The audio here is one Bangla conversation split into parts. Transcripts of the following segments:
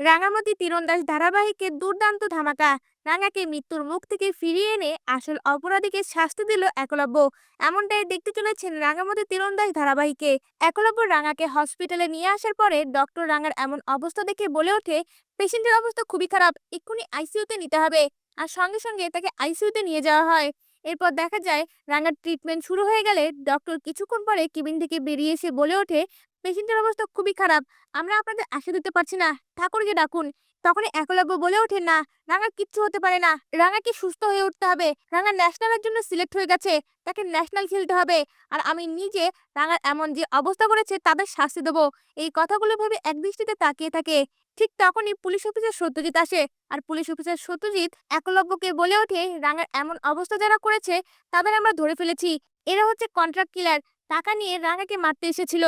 রাঙামাটি তীরন্দাজ ধারাবাহিকের দুর্দান্ত ধামাকা রাঙাকে মৃত্যুর মুখ থেকে ফিরিয়ে এনে আসল অপরাধীকে শাস্তি দিল একলব্য। এমনটাই দেখতে চলেছেন রাঙামাটি তীরন্দাজ ধারাবাহিকে। একলব্য রাঙাকে হসপিটালে নিয়ে আসার পরে ডক্টর রাঙার এমন অবস্থা দেখে বলে ওঠে, পেশেন্টের অবস্থা খুবই খারাপ, এক্ষুনি আইসিইউতে নিতে হবে। আর সঙ্গে সঙ্গে তাকে আইসিইউতে নিয়ে যাওয়া হয়। এরপর দেখা যায় রাঙার ট্রিটমেন্ট শুরু হয়ে গেলে ডক্টর কিছুক্ষণ পরে কেবিন থেকে বেরিয়ে এসে বলে ওঠে পেশেন্টের অবস্থা খুবই খারাপ। আমরা আপনাদের আশা দিতে পারছি না। ঠাকুরকে ডাকুন। তখনই একলব্য বলে ওঠে না, রাঙা কিচ্ছু হতে পারে না। রাঙাকে সুস্থ হয়ে উঠতে হবে। রাঙা ন্যাশনালের জন্য সিলেক্ট হয়ে গেছে। তাকে ন্যাশনাল খেলতে হবে। আর আমি নিজে রাঙার এমন যে অবস্থা করেছে তাদের শাস্তি দেবো। এই কথাগুলো ভেবে একদৃষ্টিতে তাকিয়ে থাকে। ঠিক তখনই পুলিশ অফিসার সত্যজিৎ আসে। আর পুলিশ অফিসার সত্যজিৎ একলব্যকে বলে ওঠে, রাঙার এমন অবস্থা যারা করেছে, তাদের আমরা ধরে ফেলেছি। এরা হচ্ছে কন্ট্রাক্ট কিলার। টাকা নিয়ে রাঙাকে মারতে এসেছিল।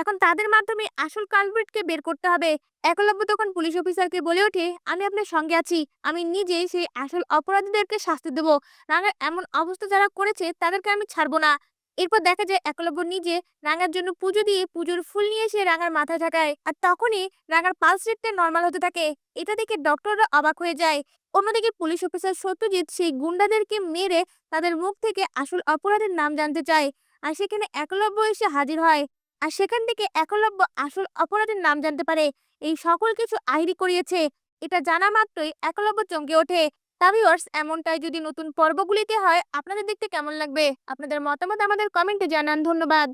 এখন তাদের মাধ্যমে আসল কালব্রিটকে বের করতে হবে। একলব্য তখন পুলিশ অফিসারকে বলে ওঠে, আমি আপনার সঙ্গে আছি, আমি নিজেই সেই আসল অপরাধীদেরকে শাস্তি দেবো। রাঙার এমন অবস্থা যারা করেছে, তাদেরকে আমি ছাড়বো না। এরপর দেখা যায় একলব্য নিজে রাঙার জন্য পুজো দিয়ে পুজোর ফুল নিয়ে এসে রাঙার মাথা ঝাঁকায় আর তখনই রাঙার পালস রেটটা নর্মাল হতে থাকে। এটা দেখে ডক্টররা অবাক হয়ে যায়। অন্যদিকে পুলিশ অফিসার সত্যজিৎ সেই গুন্ডাদেরকে মেরে তাদের মুখ থেকে আসল অপরাধের নাম জানতে চায়। আর সেখানে একলব্য এসে হাজির হয়। আর সেখান থেকে একলব্য আসল অপরাধের নাম জানতে পারে। এই সকল কিছু আইরি করিয়েছে। এটা জানা মাত্রই একলব্য চমকে ওঠে। তাবিওয়ার্স এমনটাই যদি নতুন পর্বগুলিতে হয়, আপনাদের দেখতে কেমন লাগবে? আপনাদের মতামত আমাদের কমেন্টে জানান। ধন্যবাদ।